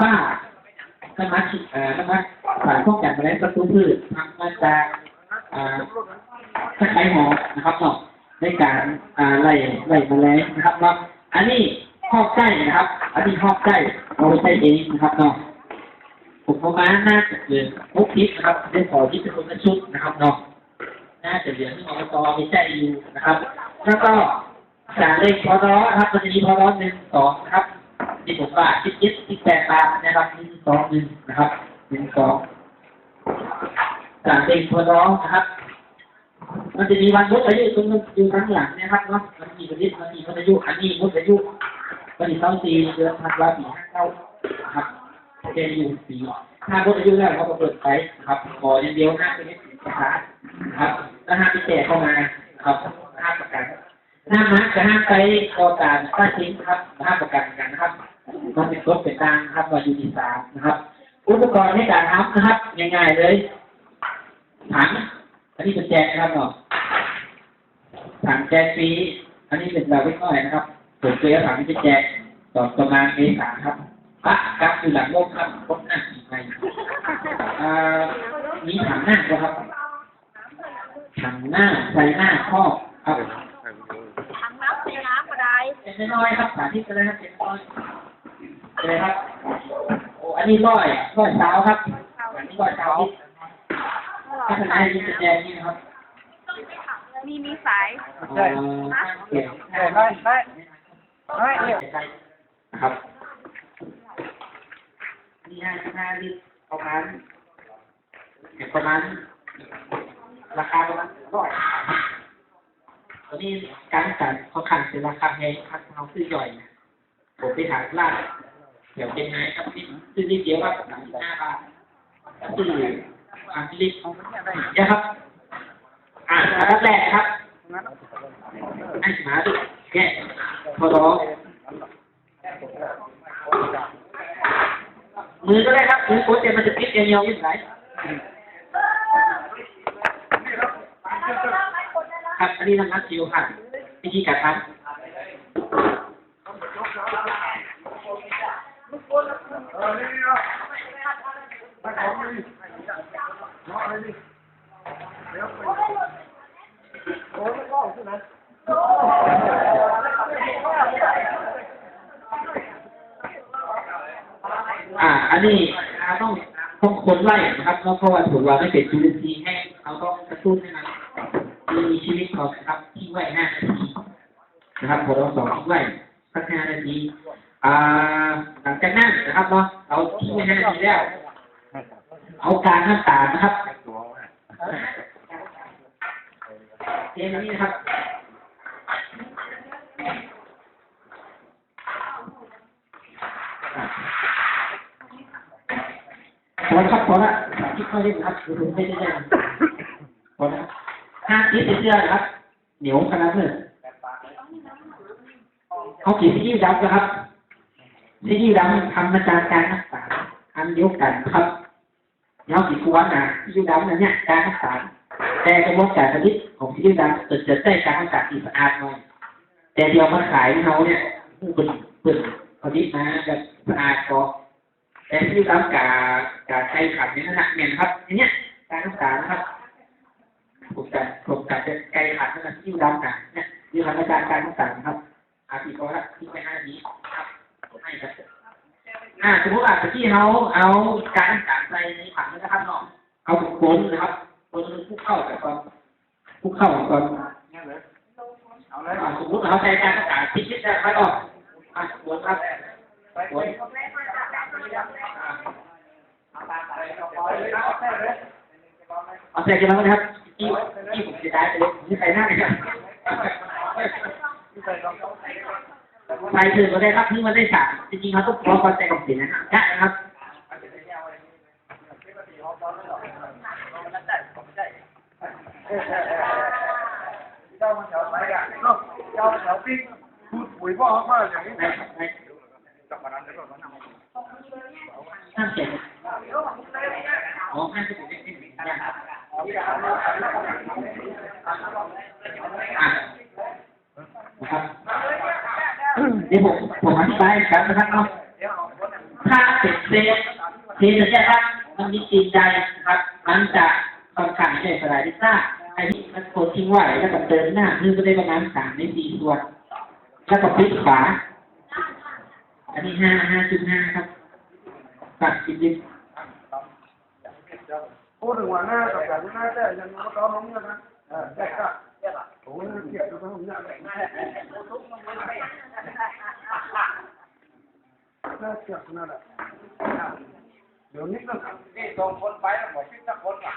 ฝ้าน้ำมันเอ่อน้ำมันสารพวกจากแมลงศัตรูพืชทำมาจากอ่าตะไคร้หอมนะครับเนาะในการอ่าไล่ไล่แมลงนะครับเนาะอันนี้หอกไก่นะครับ อันนี้หอกไก่เราไปใช้เองนะครับเนาะผมประมาณน่าจะเกินหกทิศนะครับได้ขอที่เป็นคนละชุดนะครับเนาะน่าจะเหลือที่อบตไปใช้อยู่นะครับ แล้วก็สารเลขพอร้อนครับมันจะมีพอร้อหนึ่งสองนะครับ ที่ผมว่าคิดยึดที่แปดบาทนะครับหนึ่งสองหนึ่งนะครับหนึ่งสองสารเลขพอร้อนะครับ มันจะมีวันลดอายุตรงนั้นอยู่ข้างหลังนะครับเนาะมันมีวันนี้มันมีวันอายุอันนี้ลดอายุวันที่เท่าสี่เดือนธันวาคมปีห้าเก้านะครับเรียนอยู่ปีถ้าลดอายุแล้วเขาก็เปิดไปครับขออย่างเดียวห้ามไปเล่นสินค้านะครับแล้วห้ามไปแจกเข้ามาครับห้าประกัน ห้ามนะจะห้ามไปก่อการสร้างทิ้งครับห้ามประกันกันนะครับมันเป็นกฎเป็นทางครับว่าอยู่ที่สามนะครับ อุปกรณ์ในการทำนะครับ ง่ายๆเลยถังอันนี้เป็นแจกนะครับเนาะถังแจกฟรีอันนี้เป็นแบบเล็กน้อยนะครับผมเคยเอาถังนี้ไปแจกต่อประมาณเมษาครับพระกับอยู่หลังโลกครับพบหน้าสีไปอ่ามีถังหน้าด้วยครับถังหน้าใส่หน้าครอบครับ ถังน้ำใส่น้ำก็ได้ เป็ นน้อยๆครับสาธิตกันเลยครับเป็นน้อยเลยครับโอ้อันนี้ร้อยร้อยเช้าครับอันนี้ร้อยเช้าถ้าทนายมีแสดงนี่นะครับมีมีสายใช่เก็บได้ได้ได้ได้เนี่ยนะครับนี่ห้าสิบห้าลิตรประมาณเก็บประมาณราคาประมาณร้อย ตอนนี้การจัดเขาขันเป็นราคาแพงครับเขาซื้อย่อยผมไปถามร้านเดี๋ยวเป็นไงครับที่ซื้อที่เดียวว่าสามสิบห้าบาทซื้อสามสิบลิตรนะครับ อ่าอันดับแรกครับไอ้หมาดุแกะพอร้องมือก็ได้ครับมือโคตรเต็มมันจะพลิกเอียวๆอยังไง ครับอันนี้นะครับคิวค่ะวิธีการทำอ่า อันนี้ต้องต้องคนไล่นะครับเพราะว่าถือว่าไม่เป็นจุลินทรีย์ให้เขาต้องกระตุ้นให้มัน มีชีวิตของนะครับที่ไหว้ห้านาทีนะครับพอเราสองที่ไหว้สักห้านาทีอ่าหลังจากนั้นนะครับเนาะเราทิ้งไว้ห้านาทีแล้วเอาการน้ำตานะครับเทนี้นะครับพอครับพอล้วที่เขาเล่นครับดูไม่ได้เลยพอแล้ว ห้าทิศเสื้อนะครับ เหนียวขนาดนี้เขาขีดที่ดำนะครับที่ดำทำมาจากการรักษาอันเดียวกันครับเงาสีควนนะที่ดำนั่นเนี่ยการรักษาแต่กระบวนการชนิดของที่ดำเกิดจะได้การรักษาที่สะอาดหน่อยแต่เดียวมาขายเขาเนี่ยเป็นเป็นพอดีมาแบบสะอาดก็แต่ที่รับกากาใช้ขับนี่นะเนี่ยนะครับอันเนี้ยการรักษานะครับ ผมจะผมจะจะไกลขัดนะครับที่รับกาเนี่ยที่ทำการการรักษานะครับอาทิตย์ก็ละที่ไปห้านี้ครับให้ครับอ่าสมมติว่าที่เขาเอาการรักษาใส่ในถังนะครับเนาะเอาคนนะครับคนผู้เข้าแต่ก่อนผู้เข้าก่อนเอาเลยอ่าสมมติเขาใช้การรักษาที่คิดได้ไม่ออกอ่าคนครับคนเอาใส่กันแล้วนะครับ ที่ที่ผมจะได้ไปเลยนี่ใส่หน้าเลยครับไปถึงก็ได้ครับที่มันได้สามจริงๆเขาต้องพร้อมกันแต่งสินะครับได้นะครับเจ้ามันแถวไหนอะเจ้าแถวปิ๊กพูดปุ๋ยพ่อเขาอย่างนี้ได้ได้จับมานั้นได้ก่อนนะห้ามเขียนอ๋อห้ามเขียนได้ที่ไห นะครับอะนะครับเดี๋ยวผมผมอธิบายครับนะครับเนาะถ้าเป็นเซฟเทสัญญาครับมันมีจริงใจนะครับหลังจากค่อนข้างใช้สลายดิซ่าไอ้ที่มันโคตรทิ้งไว้แล้วก็เติมหน้าคือก็ได้ประมาณสามในสี่ส่วนแล้วก็พลิกขวาอันนี้ห้าห้าจุดห้าครับตัดสิบยิ พูดถึงว่าหน้ากับแบบหน้าแต่ยังมาต้อนน้องเนี่ยนะเออแยกก็โอ้ยเกลียดตัวผมเนี่ยน่าเกลียดนั่นแหละเดี๋ยวนิดนึงนี่สองคนไปแล้วบอกพี่สักคนอะ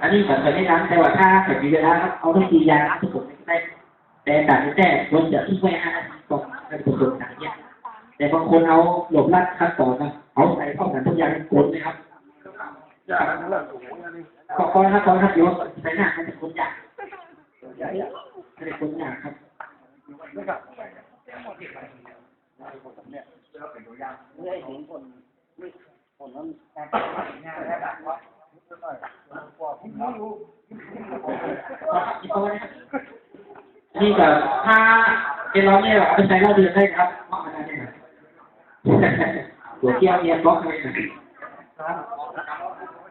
อันนี้แบบไม่นั้นแต่ว่าถ้าเกิดมีเวลาครับเอาต้องตียาทุกคนได้แต่ตัดแต่คนจะทิ้งไว้ห้านาทีก่อนเป็นผสมหนังเนี่ยแต่บางคนเอาหลบลัดขั้นตอนะเอาใส่เข้ากันทุกอย่างกดนะครับ อย่านั่นแหละถูกอย่างนี้ก็ก้อนครับก้อนครับโยนใส่หน้ามันจะคนยากไม่ได้คนยากครับนะครับนี่แบบถ้าเป็นเราเนี่ยเอาไปใช้เราเดือนได้ครับเพราะอะไรเนี่ยหัวเที่ยวเมียบล็อกเลยนะ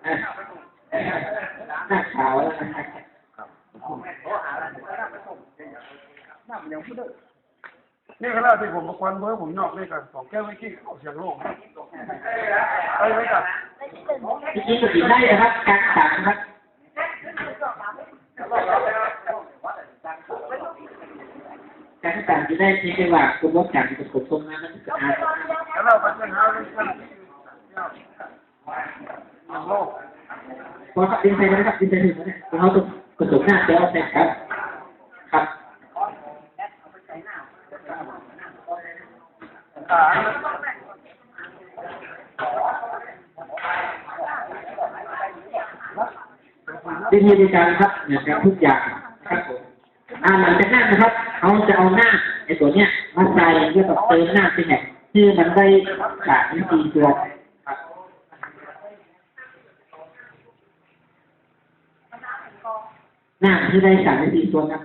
หน้าขาวแล้วนะนี่ก็แล้วที่ผมมาควันเบอร์ผมนอกนี่กันสองแก้วไม่ขี้เอาเสียงโล่งไปไว้กับจริงๆกินได้ครับการสั่งครับการสั่งจะได้ไม่ได้ว่าคุณรถจักรจะกดตรงนั้นมันจะอาแล้วเราไปเป็นหาเรื่องกันอย่างโล่ง พอขับดินไปนะครับดินไปถึงแล้วเนี่ยเขาต้องกระสุนหน้าเจ้าแตกครับ ครับตาวิธีในการครับเนี่ยครับทุกอย่างครับผมอ่าหลังจากนั้นนะครับเขาจะเอาหน้าไอ้ตัวเนี้ยมาใส่เพื่อแบบเติมหน้าเป็นแบบชื่อมันได้ขาดวิธีตัวครับ หน้าที่ได้สามวิธีตัวครับ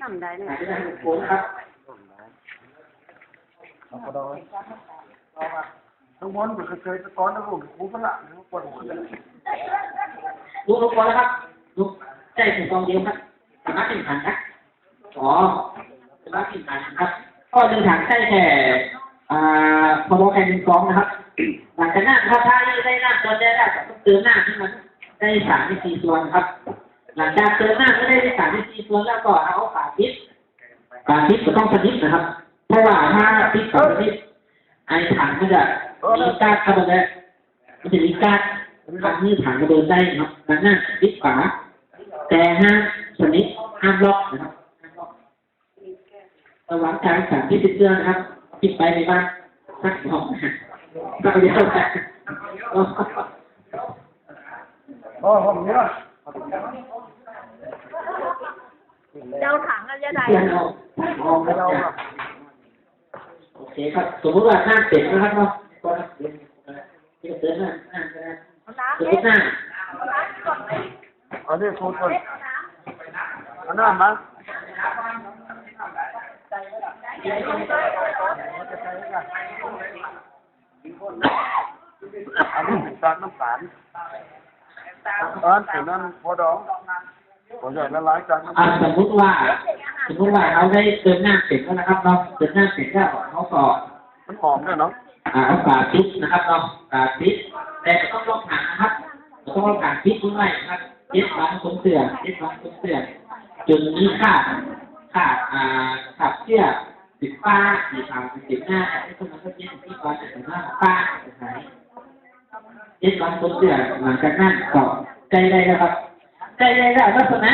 น้ำได้เนี่ยหาที่ได้หกโค้งครับทั้งมนมันเคยตอนนั้นผมคูพละปวดหัวเลยลุกลุกก่อนแล้วครับลุกใจถึงกองเดียวครับสามารถเป็นถังนะอ๋อสามารถเป็นถังครับก็หนึ่งถังใช่แค่อ่าพอโลแค่หนึ่งกองนะครับหลังจากนั้นถ้าถ้าได้หน้าตัวได้ได้ก็ต้องเติมหน้าที่มันได้สามในสี่ส่วนครับ หลังจากเติมหน้าก็ได้สามในสี่ส่วนแล้วก็เอาฝาพิษฝาพิษก็ต้องสนิทนะครับ เพราะว่าถ้าพิษกับสนิทไอถังมันจะมีกาซคาร์บอนไดออกได์มันจะมีกาซทำให้ถังกระเดินได้นะครับดังนั้นพิษฝาแต่ห้ามสนิทห้ามล็อกนะครับระวังการสารพิษติดเชื้อนะครับปิดไปในบ้านสักสองนะสักเดียวนะอ๋อผมนี่ละ เจ้าถังอะยะใดเพื่อนเรามองเราโอเคครับ สมมติว่าหน้าเป็ดนะครับเนาะก็เดินที่เดินหน้าหน้าก็ได้น้สมมติหน้าำก่อนเลยอันนี้โคตรอันนั้นมั้งอันนี้เป็นจากน้ำตาลตอนถึงนั้นพอดองพ อใหญ่ละลายจากน้ำอ่าตาลสมมติว่า สมมติว่าเราได้เติมหน้าเป็ดแล้วนะครับเนาะเติมหน้าเป็ดแล้วเขาก็มันหอมด้วยเนาะอ่าเอาฝาพริกนะครับเนาะฝาพริกแต่ต้องล็อกถังนะครับต้องล็อกถังพริกด้วยนะครับเย็ดวันคนเสือเย็ดวันคนเสือจนมีขาดขาดอ่าขาดเสื้อติดป้าสีขาวติดหน้าไอ้คนนั้นก็เย็ดที่วันแต่หน้าป้าจะหายเย็ดวันคนเสือหลังจากนั้นก็ใจได้แล้วครับ ใจได้แล้วลักษณะ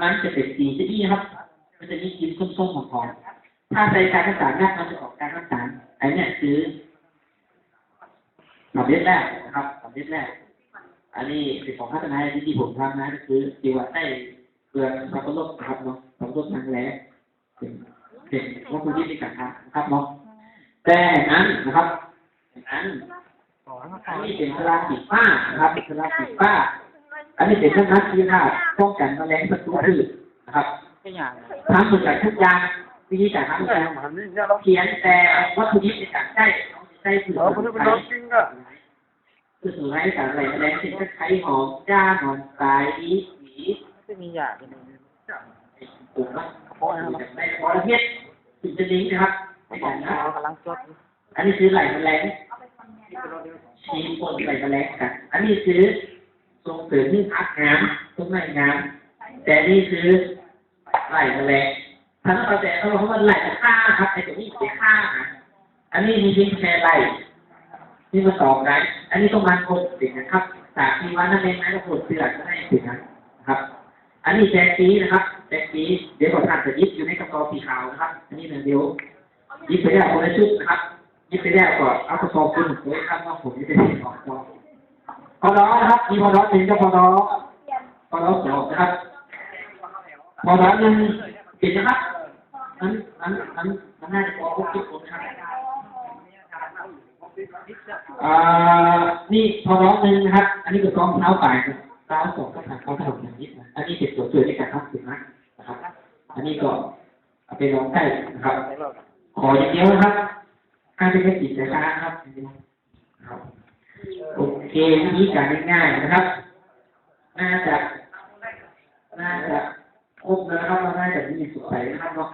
มันจะเป็นสีที่นี่ครับ มันจะมีกลิ่นส้มๆหอมๆถ้าใส่การรักษาหน้ามันจะออกการรักษาอันเนี้ยคือสำเร็จแรกนะครับสำเร็จแรกอันนี้เป็นของพัฒนาที่ที่ผมทำนะก็คือดีว่าได้เปลือกสับปะรดนะครับเนาะสับปะรดนางแร้เป็นเป็นวัตถุดิบในการทำนะครับเนาะแต่นั้นนะครับนั้น อันอันนี้เป็นสลาสีฟ้านะครับสลาสีฟ้า อันนี้เป็นเครื่องนัดที่ว่าป้องกันแมลงศัตรูพืชนะครับเป็นอย่างทำมาจากทุกอย่างวิธีการทำแม่เนี่ยมันนี่เนี่ยาเขียนแต่วัตถุดิบในการใช้ใช้สื่อเราคนนี้เป็นน้องจริงอะคือสื่อให้สารอะไรแรงสิ่งไข่หอมจ้าหอมสายอีหวีไม่มียาที่นี่ปลูกนะเพราะอะไรในประเทศสิ่งจะนี้นะครับในกำลังจดอันนี้คือไหลแมลง ชีปนไหลแมลงกันอันนี้คือส่งเสริมให้พักน้ำต้นไม้น้ำแต่นี่คือไหลแมลงถ้าเราแต่เราเพราะมันไหลจะฆ่าครับไอ้ตัวนี้จะฆ่านะอันนี้มีเพียงแค่ไหลนี่มาสองได้อันนี้ต้องมาคนสินะครับจากที่ว่านั่นเองนะก็คนเสือกก็ได้สินะครับ อันนี้แจกปีนะครับแจกปีเดี๋ยวขอทานจะยิบอยู่ในกระสอบสีขาวนะครับ อันนี้หนึ่งเดียวยิบไปได้คนละชุดนะครับ ยิบไปได้ก่อนเอากระสอบคุณไว้ข้างนอกผมจะได้สองกระสอบพอร้อนะครับมีพอร้อหนึ่งก็พอร้อพอร้อสองนะครับพอร้อหนึ่งเห็นนะครับนั้นนั้นนั้นมันน่าจะพอครบทุกคนครับอ่านี่พอร้อหนึ่งนะครับ อันนี้คือรองเท้าปลายเท้าสองก็ผ่านเขาถล่มอย่างนี้นะอันนี้เป็นตัวช่วยในการทับถึงนะนะครับ อันนี้ก็เอาไปลองได้นะครับ ขออย่างเดียวนะครับ ห้ามเป็นจิตใจร้าครับโอเควิธีการง่ายๆนะครับ น่าจะน่าจะครบแล้วนะครับน่าจะมีสุขใสนะครับเนาะ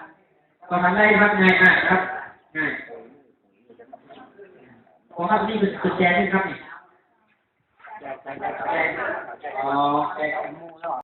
ก็ทำได้ครับง่ายมากครับง่ายขอครับนี่เป็นกุญแจนี่ครับนี่อ๋อแจก